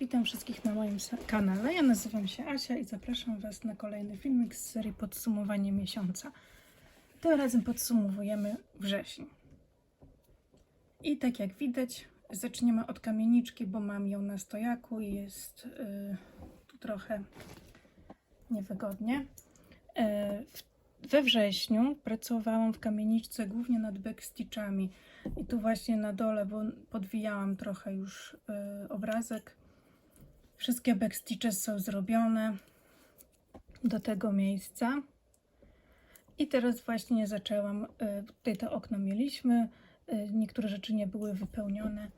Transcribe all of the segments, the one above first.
Witam wszystkich na moim kanale. Ja nazywam się Asia i zapraszam Was na kolejny filmik z serii Podsumowanie miesiąca. Tym razem podsumowujemy wrzesień. I tak jak widać, zaczniemy od kamieniczki, bo mam ją na stojaku i jest yy, tu trochę niewygodnie. W- we wrześniu pracowałam w kamieniczce głównie nad backstitchami. I tu właśnie na dole, bo podwijałam trochę już y, obrazek. Wszystkie backstitche są zrobione do tego miejsca. I teraz właśnie zaczęłam, y, tutaj te okno mieliśmy, y, niektóre rzeczy nie były wypełnione.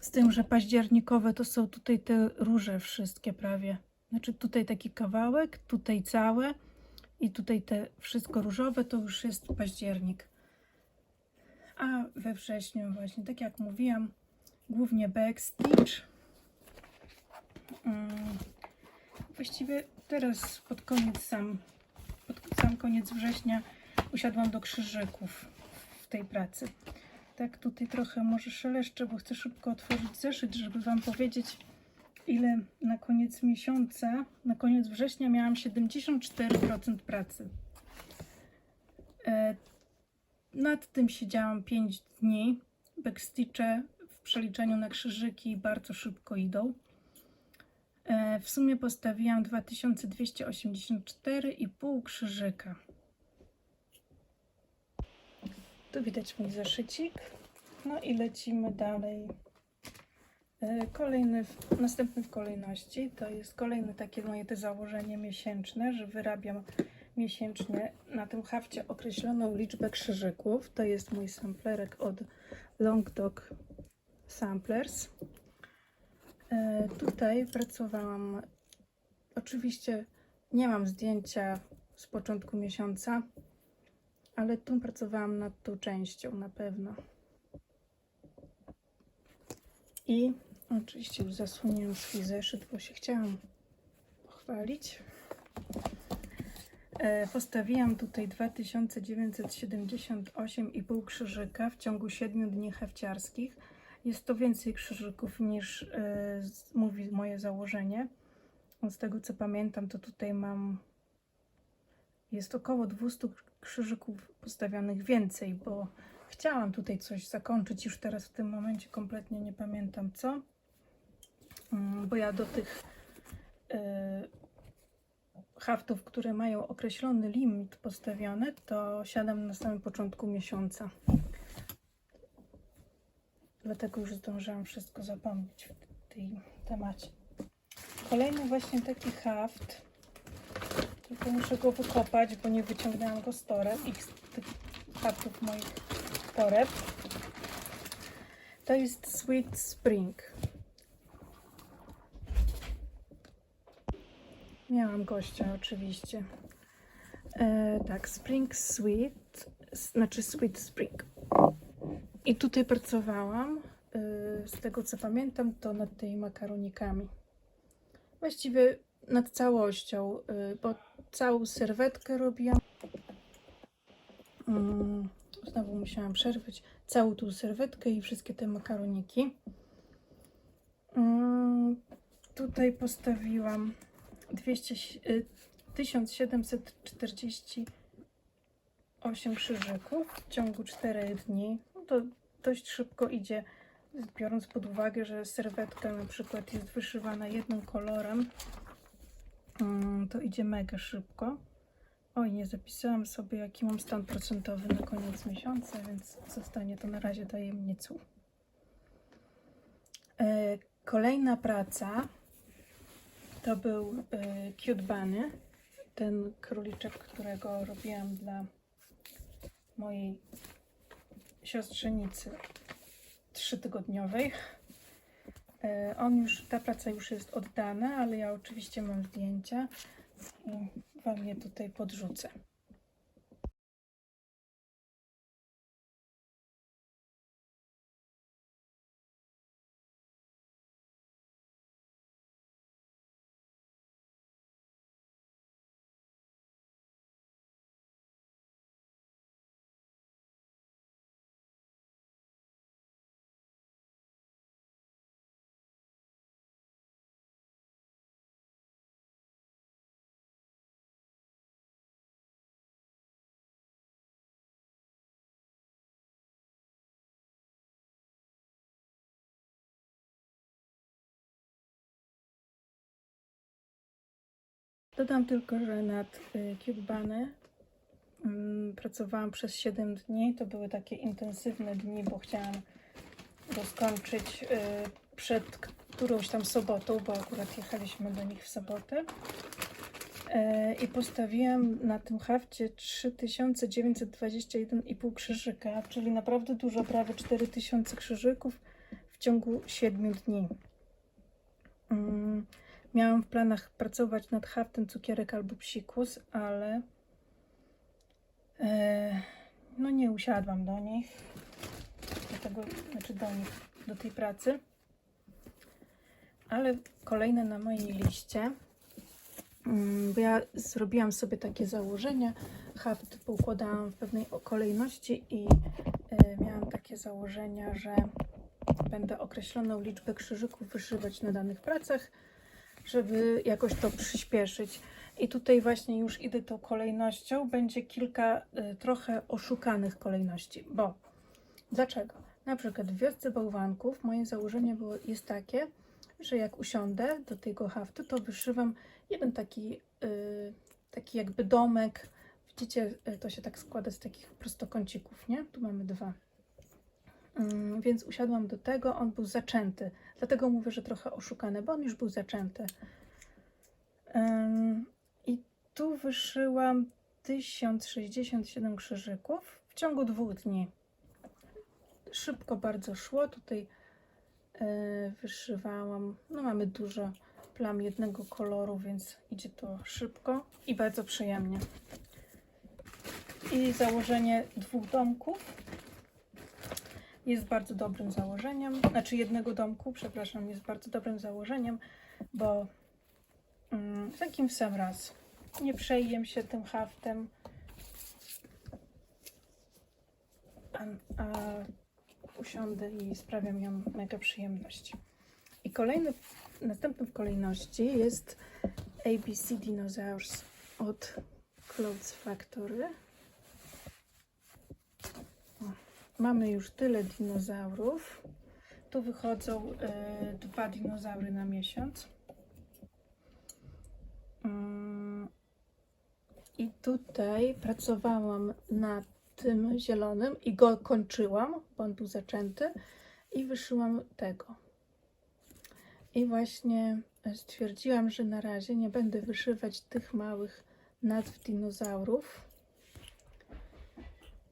Z tym, że październikowe to są tutaj te róże wszystkie prawie. Znaczy tutaj taki kawałek, tutaj całe i tutaj te wszystko różowe to już jest październik. A we wrześniu właśnie, tak jak mówiłam, głównie backstitch. Mm, Właściwie teraz pod koniec sam, pod sam koniec września usiadłam do krzyżyków w tej pracy. Tak tutaj trochę może szeleszczę, bo chcę szybko otworzyć zeszyt, żeby Wam powiedzieć ile na koniec miesiąca, na koniec września miałam 74% pracy. E, nad tym siedziałam 5 dni. Backstitche w przeliczeniu na krzyżyki bardzo szybko idą. E, W sumie postawiłam 2284,5 krzyżyka. Tu widać mój zeszycik. No i lecimy dalej. E, Kolejny, następny w kolejności to jest kolejne takie moje te założenie miesięczne, że wyrabiam miesięcznie na tym hafcie określoną liczbę krzyżyków. To jest mój samplerek od Long Dog Samplers. E, tutaj pracowałam, oczywiście nie mam zdjęcia z początku miesiąca, ale tu pracowałam nad tą częścią na pewno. I oczywiście już zasłoniłam swój zeszyt, bo się chciałam pochwalić. E, Postawiłam tutaj 2978,5 krzyżyka w ciągu 7 dni hefciarskich. Jest to więcej krzyżyków niż z- mówi moje założenie. Z tego co pamiętam, to tutaj mam jest około 200 krzyżyków postawionych więcej, bo chciałam tutaj coś zakończyć. Już teraz w tym momencie kompletnie nie pamiętam co, Mm, bo ja do tych e, haftów, które mają określony limit postawiony, to siadam na samym początku miesiąca. Dlatego już zdążyłam wszystko zapomnieć w tym temacie. Kolejny właśnie taki haft. Tylko muszę go wykopać, bo nie wyciągnęłam go z toreb, ich tych haftów moich toreb. To jest Sweet Spring. Miałam gościa oczywiście. E, tak, Spring Sweet, znaczy Sweet Spring. I tutaj pracowałam, e, z tego co pamiętam, to nad tymi makaronikami. Właściwie nad całością, e, bo całą serwetkę robiłam. Mm, Znowu musiałam przerwać całą tą serwetkę i wszystkie te makaroniki. Mm, Tutaj postawiłam 200, y, 1748 krzyżyków w ciągu 4 dni. No to dość szybko idzie, biorąc pod uwagę, że serwetka na przykład jest wyszywana jednym kolorem. Mm, To idzie mega szybko. Oj, nie zapisałam sobie, jaki mam stan procentowy na koniec miesiąca, więc zostanie to na razie tajemnicą. E, Kolejna praca to był y, Cute Bunny, ten króliczek, którego robiłam dla mojej siostrzenicy trzytygodniowej. Y, on już, ta praca już jest oddana, ale ja oczywiście mam zdjęcia i Wam je tutaj podrzucę. Dodam tylko, że nad y, Cubebany mm, pracowałam przez 7 dni. To były takie intensywne dni, bo chciałam go skończyć y, przed którąś tam sobotą, bo akurat jechaliśmy do nich w sobotę. E, I postawiłam na tym hafcie 3921,5 krzyżyka, czyli naprawdę dużo, prawie 4000 krzyżyków w ciągu 7 dni. Miałam w planach pracować nad haftem cukierek albo psikus, ale e, no nie usiadłam do nich, do tego, znaczy do nich, do tej pracy. Ale kolejne na mojej liście, mm, bo ja zrobiłam sobie takie założenia, haft poukładałam w pewnej kolejności i e, miałam takie założenia, że będę określoną liczbę krzyżyków wyszywać na danych pracach, żeby jakoś to przyspieszyć. I tutaj właśnie już idę tą kolejnością. Będzie kilka y, trochę oszukanych kolejności, bo dlaczego? Na przykład w wiosce bałwanków moje założenie było, jest takie, że jak usiądę do tego haftu, to wyszywam jeden taki, y, taki jakby domek. Widzicie, y, to się tak składa z takich prostokącików, nie? Tu mamy dwa. Mm, Więc usiadłam do tego, on był zaczęty. Dlatego mówię, że trochę oszukany, bo on już był zaczęty. I tu wyszyłam 1067 krzyżyków w ciągu dwóch dni. Szybko bardzo szło. Tutaj y, wyszywałam. No mamy dużo plam jednego koloru, więc idzie to szybko i bardzo przyjemnie. I założenie dwóch domków jest bardzo dobrym założeniem. Znaczy jednego domku, przepraszam, jest bardzo dobrym założeniem, bo mm, takim sam raz. Nie przejjem się tym haftem. A, a usiądę i sprawia mi on mega przyjemność. I kolejny, następny w kolejności jest ABC Dinosaurs od Clothes Factory. Mamy już tyle dinozaurów. Tu wychodzą e, dwa dinozaury na miesiąc. Mm, I tutaj pracowałam nad tym zielonym i go kończyłam, bo on był zaczęty i wyszyłam tego. I właśnie stwierdziłam, że na razie nie będę wyszywać tych małych nadw dinozaurów,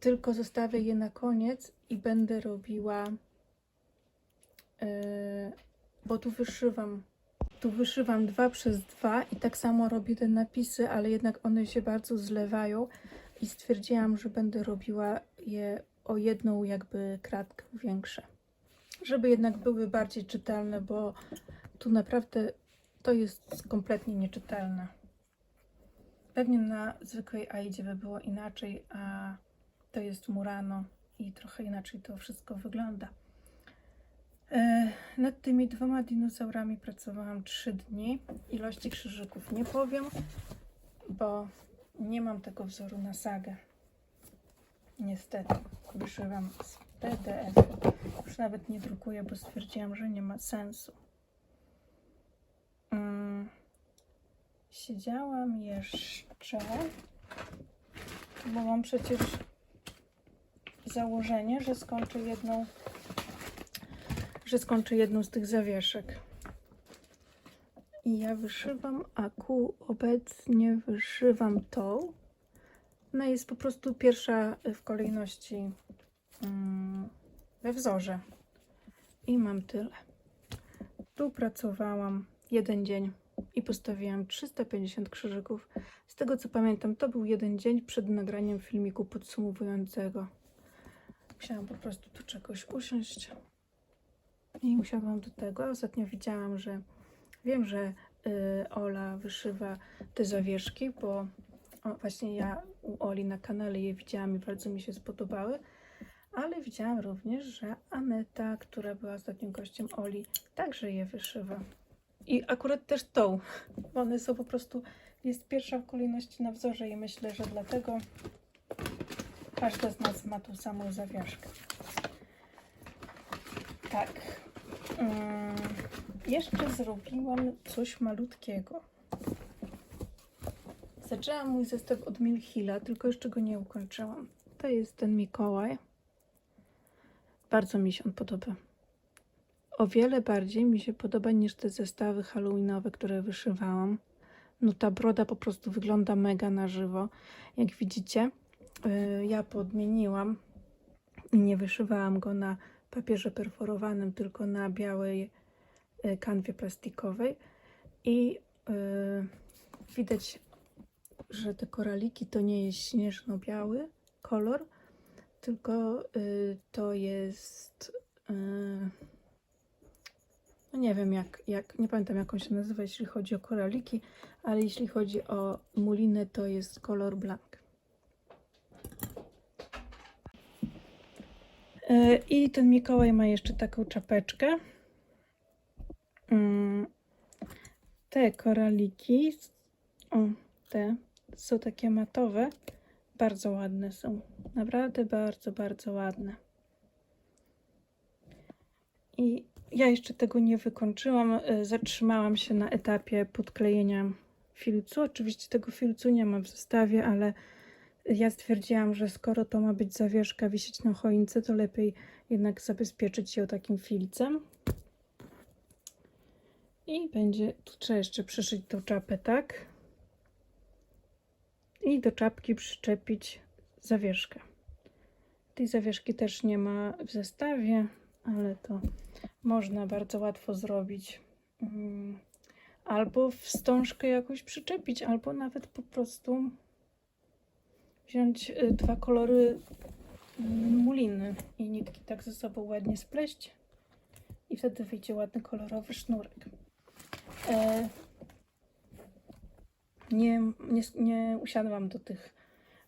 tylko zostawię je na koniec i będę robiła, e, bo tu wyszywam, tu wyszywam dwa przez dwa i tak samo robię te napisy, ale jednak one się bardzo zlewają i stwierdziłam, że będę robiła je o jedną jakby kratkę większe, żeby jednak były bardziej czytelne, bo tu naprawdę to jest kompletnie nieczytelne. Pewnie na zwykłej Aidzie by było inaczej, a to jest Murano i trochę inaczej to wszystko wygląda. E, nad tymi dwoma dinozaurami pracowałam 3 dni. Ilości krzyżyków nie powiem, bo nie mam tego wzoru na sagę. Niestety, wyszywam z PDF. Już nawet nie drukuję, bo stwierdziłam, że nie ma sensu. Mm. Siedziałam jeszcze, bo mam przecież założenie, że skończę jedną, że skończę jedną z tych zawieszek. I ja wyszywam, a ku obecnie wyszywam tą. Ona jest po prostu pierwsza w kolejności mm, we wzorze. I mam tyle. Tu pracowałam jeden dzień i postawiłam 350 krzyżyków. Z tego co pamiętam, to był jeden dzień przed nagraniem filmiku podsumowującego. Musiałam po prostu do czegoś usiąść i usiadłam do tego. Ostatnio widziałam, że wiem, że y, Ola wyszywa te zawieszki, bo o, właśnie ja u Oli na kanale je widziałam i bardzo mi się spodobały. Ale widziałam również, że Aneta, która była ostatnim gościem Oli, także je wyszywa. I akurat też tą, one są po prostu, jest pierwsza w kolejności na wzorze i myślę, że dlatego każda z nas ma tą samą zawieszkę. Tak. Mm, jeszcze zrobiłam coś malutkiego. Zaczęłam mój zestaw od Milhilla, tylko jeszcze go nie ukończyłam. To jest ten Mikołaj. Bardzo mi się on podoba. O wiele bardziej mi się podoba niż te zestawy halloweenowe, które wyszywałam. No ta broda po prostu wygląda mega na żywo. Jak widzicie, ja podmieniłam i nie wyszywałam go na papierze perforowanym, tylko na białej yy, kanwie plastikowej. I yy, widać, że te koraliki to nie jest śnieżno-biały kolor, tylko y, to jest. Y, no nie wiem, jak, jak, nie pamiętam jak on się nazywa, jeśli chodzi o koraliki, ale jeśli chodzi o muliny, to jest kolor blank. Y, I ten Mikołaj ma jeszcze taką czapeczkę. Mm, Te koraliki, o, te są takie matowe, bardzo ładne są. Naprawdę bardzo, bardzo ładne. I ja jeszcze tego nie wykończyłam. y, Zatrzymałam się na etapie podklejenia filcu. Oczywiście tego filcu nie mam w zestawie, ale ja stwierdziłam, że skoro to ma być zawieszka wisieć na choince, to lepiej jednak zabezpieczyć ją takim filcem. I będzie, tu trzeba jeszcze przyszyć tą czapę, tak? I do czapki przyczepić zawieszkę. Tej zawieszki też nie ma w zestawie, ale to można bardzo łatwo zrobić. Mm, Albo wstążkę jakoś przyczepić, albo nawet po prostu wziąć y, dwa kolory mm, muliny i nitki tak ze sobą ładnie spleść i wtedy wyjdzie ładny kolorowy sznurek. E, nie, nie, nie usiadłam do tych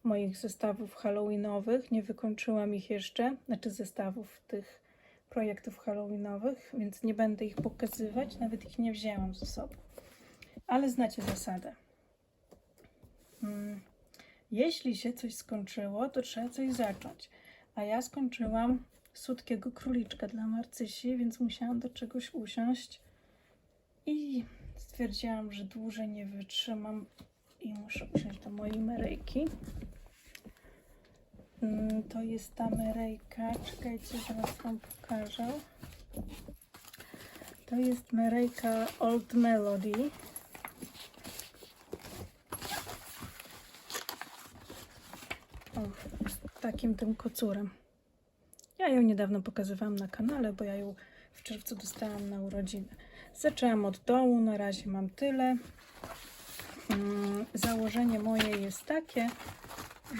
moich zestawów halloweenowych, nie wykończyłam ich jeszcze, znaczy zestawów tych projektów halloweenowych, więc nie będę ich pokazywać, nawet ich nie wzięłam ze sobą. Ale znacie zasadę. Mm, Jeśli się coś skończyło, to trzeba coś zacząć. A ja skończyłam słodkiego króliczka dla Marcysi, więc musiałam do czegoś usiąść. I stwierdziłam, że dłużej nie wytrzymam i muszę usiąść do mojej merejki. Mm, To jest ta merejka. Czekajcie, zaraz Wam pokażę. To jest merejka Old Melody. O, z takim tym kocurem. Ja ją niedawno pokazywałam na kanale, bo ja ją w czerwcu dostałam na urodziny. Zaczęłam od dołu, na razie mam tyle. Mm, Założenie moje jest takie,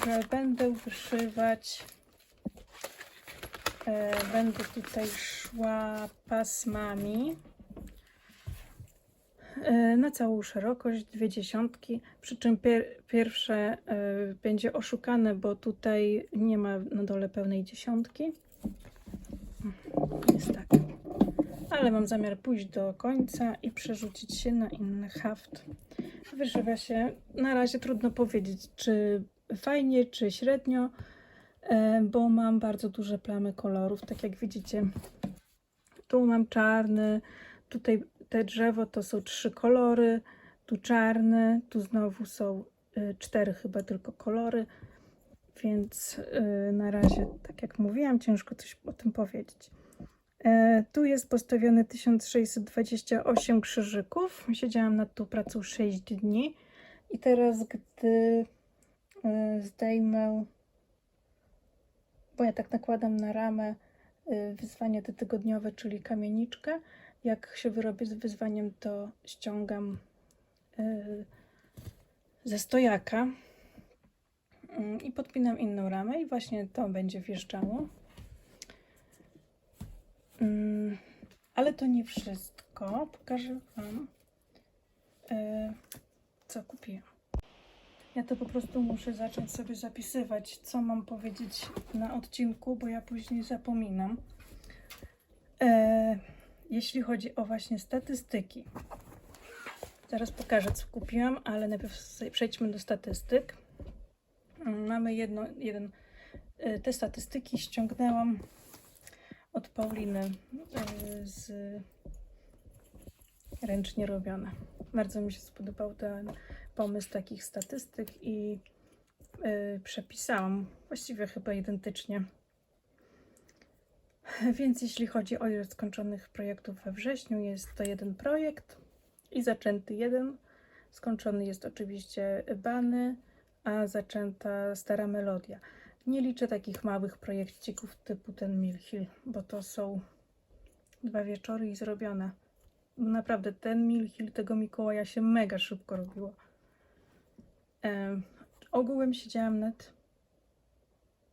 że będę wyszywać. E, będę tutaj szła pasmami na całą szerokość, dwie dziesiątki. Przy czym pier, pierwsze e, będzie oszukane, bo tutaj nie ma na dole pełnej dziesiątki. Jest tak. Ale mam zamiar pójść do końca i przerzucić się na inny haft. Wyszywa się, na razie trudno powiedzieć, czy fajnie, czy średnio, e, bo mam bardzo duże plamy kolorów, tak jak widzicie. Tu mam czarny, tutaj te drzewo to są trzy kolory, tu czarny, tu znowu są y, cztery chyba tylko kolory, więc y, na razie, tak jak mówiłam, ciężko coś o tym powiedzieć. E, Tu jest postawione 1628 krzyżyków. Siedziałam nad tą pracą 6 dni. I teraz, gdy e, zdejmę, bo ja tak nakładam na ramę wyzwanie te tygodniowe, czyli kamieniczkę. Jak się wyrobię z wyzwaniem, to ściągam e, ze stojaka mm, i podpinam inną ramę i właśnie to będzie wjeżdżało. Mm, Ale to nie wszystko. Pokażę Wam, e, co kupiłam. Ja to po prostu muszę zacząć sobie zapisywać, co mam powiedzieć na odcinku, bo ja później zapominam. E, Jeśli chodzi o właśnie statystyki, zaraz pokażę, co kupiłam, ale najpierw przejdźmy do statystyk. Mamy jedno, jeden. e, Te statystyki ściągnęłam od Pauliny y, z ręcznie robione. Bardzo mi się spodobał ten pomysł takich statystyk i y, przepisałam właściwie chyba identycznie. Więc jeśli chodzi o ilość skończonych projektów we wrześniu, jest to jeden projekt i zaczęty jeden. Skończony jest oczywiście Bany, a zaczęta Stara Melodia. Nie liczę takich małych projekcików typu ten Mill Hill, bo to są dwa wieczory i zrobione. Naprawdę, ten Mill Hill tego Mikołaja się mega szybko robiło. Em, ogółem siedziałam nad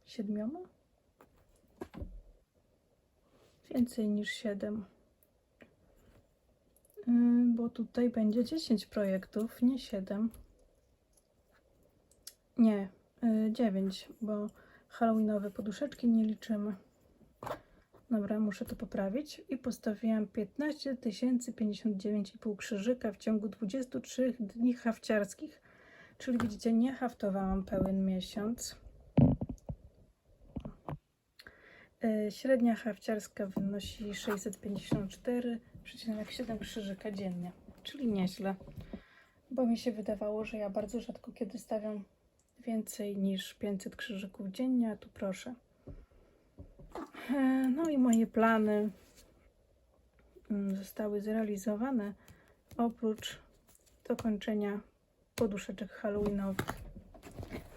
siedmioma? Więcej niż siedem. Ym, Bo tutaj będzie 10 projektów, nie 7. Nie, 9, bo halloweenowe poduszeczki nie liczymy. Dobra, muszę to poprawić. I postawiłam 15 059,5 krzyżyka w ciągu 23 dni hafciarskich. Czyli widzicie, nie haftowałam pełen miesiąc. E, Średnia hafciarska wynosi 654,7 krzyżyka dziennie, czyli nieźle. Bo mi się wydawało, że ja bardzo rzadko kiedy stawiam więcej niż 500 krzyżyków dziennie, a tu proszę. E, No i moje plany mm, zostały zrealizowane oprócz dokończenia poduszeczek halloweenowych.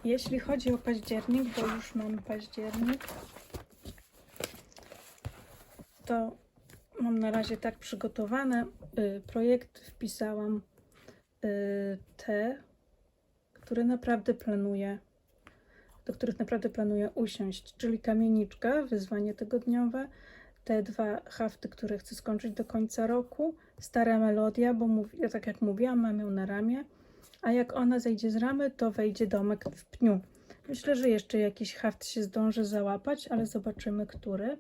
Jeśli chodzi o październik, bo już mamy październik, to mam na razie tak przygotowane. Y, Projekt wpisałam y, te, które naprawdę planuję, do których naprawdę planuję usiąść, czyli kamieniczka, wyzwanie tygodniowe, te dwa hafty, które chcę skończyć do końca roku, stara melodia, bo ja tak jak mówiłam, mam ją na ramię, a jak ona zejdzie z ramy, to wejdzie domek w pniu. Myślę, że jeszcze jakiś haft się zdąży załapać, ale zobaczymy, który.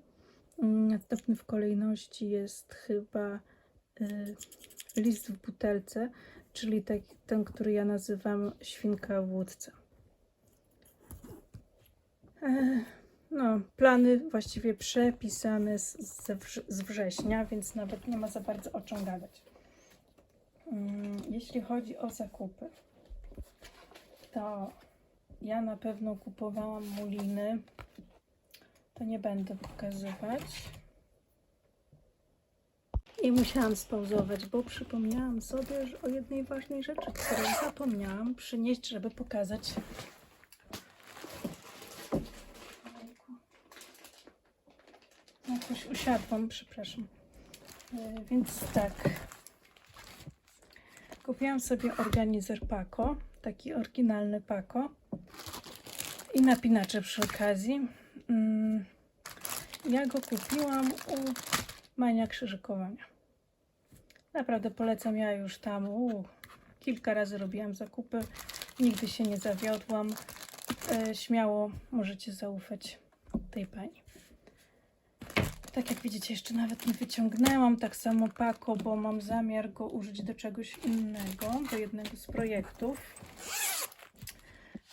Mm, Następny w kolejności jest chyba y, list w butelce, czyli tak, ten, który ja nazywam świnka w łódce. E, No, plany właściwie przepisane z, z września, więc nawet nie ma za bardzo o czym gadać. Mm, Jeśli chodzi o zakupy, to ja na pewno kupowałam muliny. To nie będę pokazywać. I musiałam spauzować, bo przypomniałam sobie że o jednej ważnej rzeczy, którą zapomniałam przynieść, żeby pokazać. Jakoś usiadłam, przepraszam. E, Więc tak. Kupiłam sobie organizer Paco, taki oryginalny Paco i napinacze przy okazji. Mm, Ja go kupiłam u Mania Krzyżykowania. Naprawdę polecam, ja już tam u, kilka razy robiłam zakupy, nigdy się nie zawiodłam. E, śmiało możecie zaufać tej pani. Tak jak widzicie, jeszcze nawet nie wyciągnęłam. Tak samo Paco, bo mam zamiar go użyć do czegoś innego, do jednego z projektów.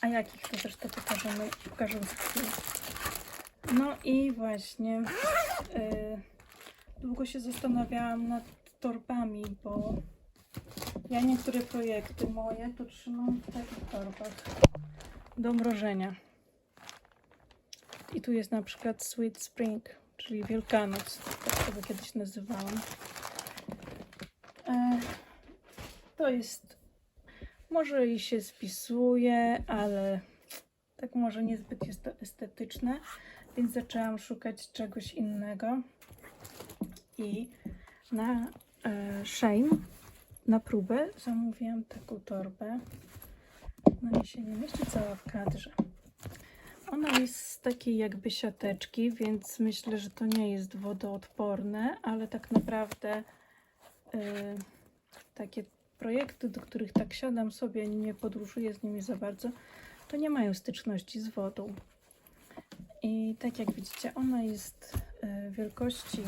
A jakich to zresztą pokażemy, pokażę za. No i właśnie y, długo się zastanawiałam nad torbami, bo ja niektóre projekty moje to trzymam w takich torbach do mrożenia. I tu jest na przykład Sweet Spring, czyli Wielkanoc, tak tego kiedyś nazywałam. E, to jest, może i się spisuje, ale tak może niezbyt jest to estetyczne, więc zaczęłam szukać czegoś innego. I na e, na próbę, zamówiłam taką torbę. No i się nie mieści cała w kadrze. Ona jest z takiej jakby siateczki, więc myślę, że to nie jest wodoodporne, ale tak naprawdę y, takie projekty, do których tak siadam sobie, nie podróżuję z nimi za bardzo, to nie mają styczności z wodą. I tak jak widzicie, ona jest y, wielkości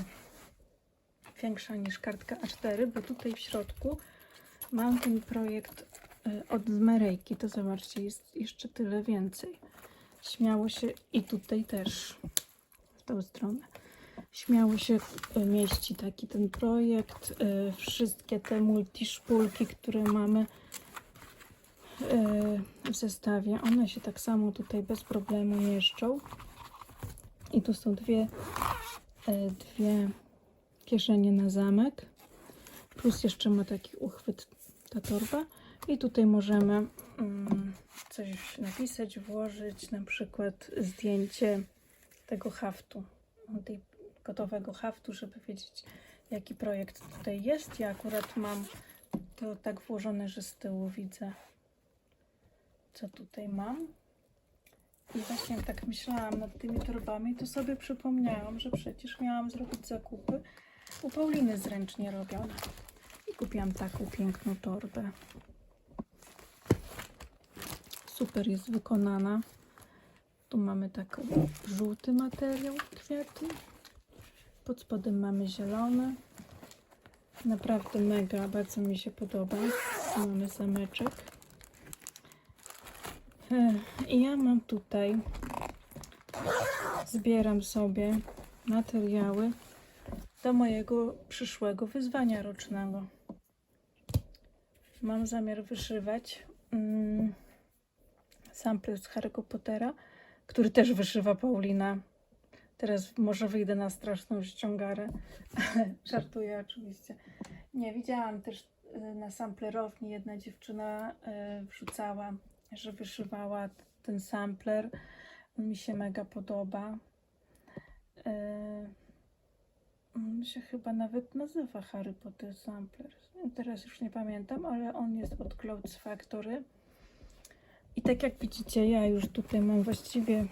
większa niż kartka A4, bo tutaj w środku mam ten projekt y, od Zmerejki. To zobaczcie, jest jeszcze tyle więcej. Śmiało się i tutaj też w tą stronę. Śmiało się y, mieści taki ten projekt. Wszystkie te multiszpulki, które mamy w zestawie. One się tak samo tutaj bez problemu mieszczą. I tu są dwie, yy, dwie kieszenie na zamek. Plus jeszcze ma taki uchwyt ta torba. I tutaj możemy mm, coś napisać, włożyć, na przykład zdjęcie tego haftu, tej gotowego haftu, żeby wiedzieć, jaki projekt tutaj jest. Ja akurat mam to tak włożone, że z tyłu widzę, co tutaj mam. I właśnie jak tak myślałam nad tymi torbami, to sobie przypomniałam, że przecież miałam zrobić zakupy u Pauliny zręcznie robione. I kupiłam taką piękną torbę. Super jest wykonana. Tu mamy taki żółty materiał, kwiaty. Pod spodem mamy zielony. Naprawdę mega, bardzo mi się podoba. Mamy zameczek. I ja mam tutaj, zbieram sobie materiały do mojego przyszłego wyzwania rocznego. Mam zamiar wyszywać mm, sample z Harry'ego Pottera, który też wyszywa Paulina. Teraz może wyjdę na straszną ściągarę, żartuję oczywiście. Nie, widziałam też y, na samplerowni jedna dziewczyna y, wrzucała, że wyszywała ten sampler. On mi się mega podoba. Y, On się chyba nawet nazywa Harry Potter Sampler. Teraz już nie pamiętam, ale on jest od Clouds Factory. I tak jak widzicie, ja już tutaj mam właściwie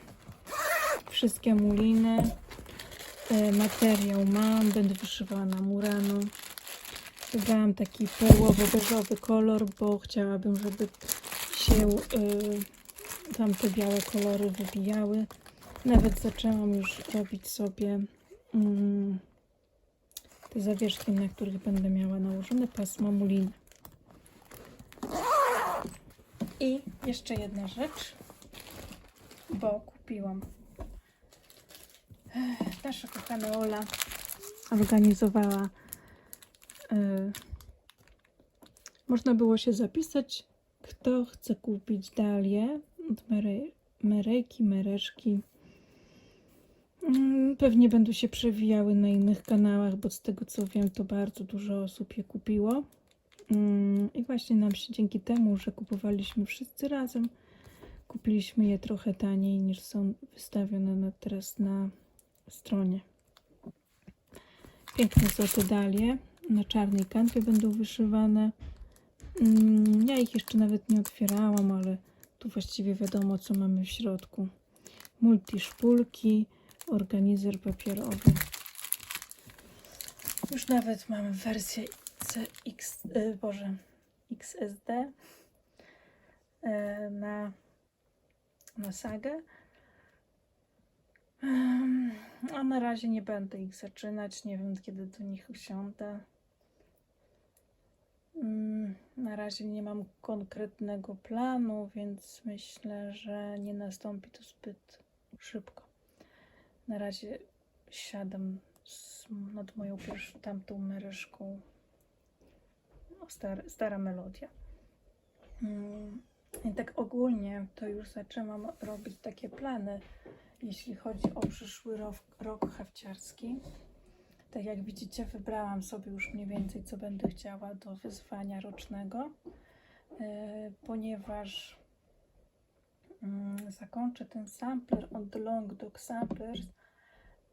wszystkie muliny. E, Materiał mam, będę wyszywała na murano. Wybrałam taki perłowo-beżowy kolor, bo chciałabym, żeby się y, tamte białe kolory wybijały. Nawet zaczęłam już robić sobie mm, te zawieszki, na których będę miała nałożone pasma muliny. I jeszcze jedna rzecz, bo kupiłam. Ech, Nasza kochana Ola organizowała. e, można było się zapisać, kto chce kupić dalię od Mery, Merejki, Mereszki. Mm, Pewnie będą się przewijały na innych kanałach, bo z tego co wiem, to bardzo dużo osób je kupiło. Mm, I właśnie nam się dzięki temu, że kupowaliśmy wszyscy razem, kupiliśmy je trochę taniej niż są wystawione teraz na stronie. Piękne są te dalie. Na czarnej kanwie będą wyszywane. Mm, Ja ich jeszcze nawet nie otwierałam, ale tu właściwie wiadomo, co mamy w środku. Multiszpulki, organizer papierowy. Już nawet mamy wersję CX, y, Boże, XSD e, na, na sagę. A na razie nie będę ich zaczynać. Nie wiem, kiedy do nich usiądę. Mm, Na razie nie mam konkretnego planu, więc myślę, że nie nastąpi to zbyt szybko. Na razie siadam z, nad moją pierwszą tamtą mereszką. No, star, stara melodia. Mm, I tak ogólnie to już zaczęłam robić takie plany, jeśli chodzi o przyszły rok, rok hafciarski. Tak jak widzicie, wybrałam sobie już mniej więcej, co będę chciała do wyzwania rocznego, e, ponieważ mm, zakończę ten sampler od Long Dog Samplers,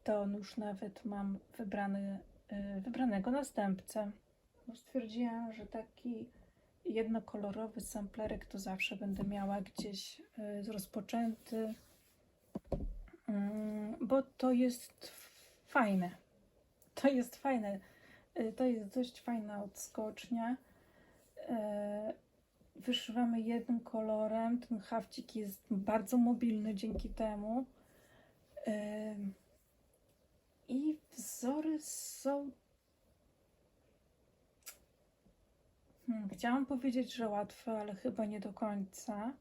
to już nawet mam wybrany, e, wybranego następcę. Stwierdziłam, że taki jednokolorowy samplerek to zawsze będę miała gdzieś e, rozpoczęty, Mm, bo to jest fajne. To jest fajne. Y, To jest dość fajna odskocznia. E, Wyszywamy jednym kolorem. Ten hafcik jest bardzo mobilny dzięki temu. E, I wzory są. Hmm, chciałam powiedzieć, że łatwe, ale chyba nie do końca.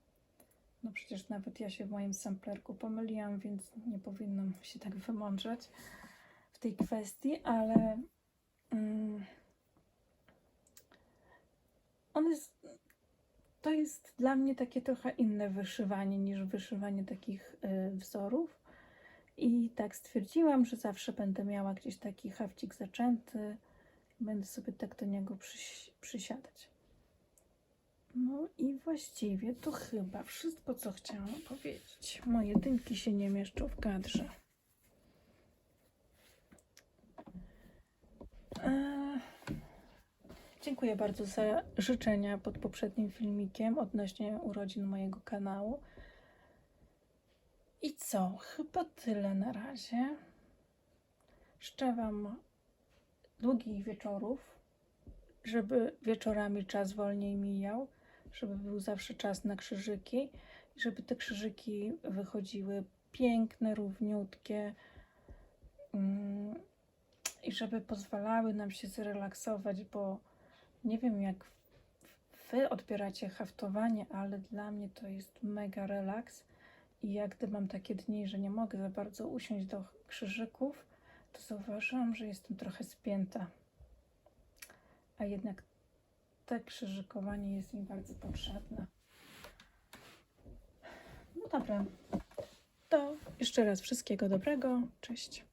No przecież nawet ja się w moim samplerku pomyliłam, więc nie powinnam się tak wymądrzeć tej kwestii, ale mm, on jest to jest dla mnie takie trochę inne wyszywanie niż wyszywanie takich y, wzorów. I tak stwierdziłam, że zawsze będę miała gdzieś taki hafcik zaczęty. Będę sobie tak do niego przyś- przysiadać. No i właściwie to chyba wszystko, co chciałam powiedzieć. Moje dymki się nie mieszczą w kadrze. Dziękuję bardzo za życzenia pod poprzednim filmikiem odnośnie urodzin mojego kanału. I co? Chyba tyle na razie. Życzę Wam długich wieczorów, żeby wieczorami czas wolniej mijał, żeby był zawsze czas na krzyżyki i żeby te krzyżyki wychodziły piękne, równiutkie mm, i żeby pozwalały nam się zrelaksować, bo nie wiem jak Wy odbieracie haftowanie, ale dla mnie to jest mega relaks. I jak gdy mam takie dni, że nie mogę za bardzo usiąść do krzyżyków, to zauważyłam, że jestem trochę spięta. A jednak te krzyżykowanie jest mi bardzo potrzebne. No dobra. To jeszcze raz wszystkiego dobrego. Cześć.